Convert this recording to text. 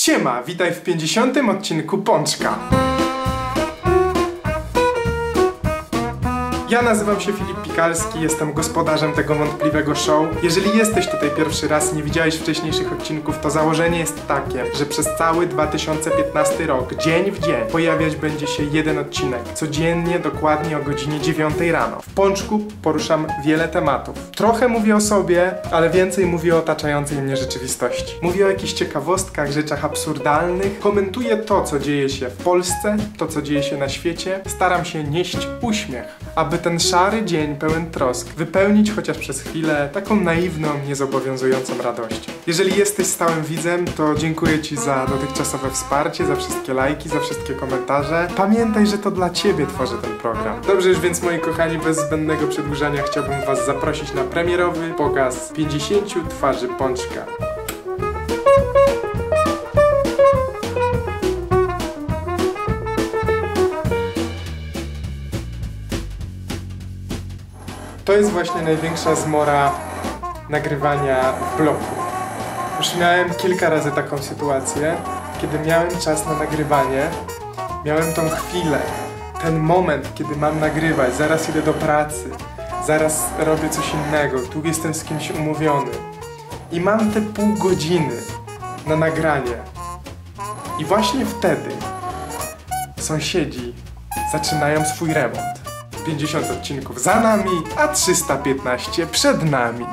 Siema, witaj w 50. odcinku Pączka. Ja nazywam się Filip Pikalski, jestem gospodarzem tego wątpliwego show. Jeżeli jesteś tutaj pierwszy raz i nie widziałeś wcześniejszych odcinków, to założenie jest takie, że przez cały 2015 rok, dzień w dzień, pojawiać będzie się jeden odcinek. Codziennie, dokładnie o godzinie 9 rano. W Pączku poruszam wiele tematów. Trochę mówię o sobie, ale więcej mówię o otaczającej mnie rzeczywistości. Mówię o jakichś ciekawostkach, rzeczach absurdalnych. Komentuję to, co dzieje się w Polsce, to, co dzieje się na świecie. Staram się nieść uśmiech, aby ten szary dzień pełen trosk wypełnić chociaż przez chwilę taką naiwną, niezobowiązującą radością. Jeżeli jesteś stałym widzem, to dziękuję Ci za dotychczasowe wsparcie, za wszystkie lajki, za wszystkie komentarze. Pamiętaj, że to dla Ciebie tworzę ten program. Dobrze już więc, moi kochani, bez zbędnego przedłużania chciałbym Was zaprosić na premierowy pokaz 50 twarzy Pączka. To jest właśnie największa zmora nagrywania w bloku. Już miałem kilka razy taką sytuację, kiedy miałem czas na nagrywanie, miałem tą chwilę, ten moment, kiedy mam nagrywać, zaraz idę do pracy, zaraz robię coś innego, tu jestem z kimś umówiony. I mam te pół godziny na nagranie. I właśnie wtedy sąsiedzi zaczynają swój remont. 50 odcinków za nami, a 315 przed nami.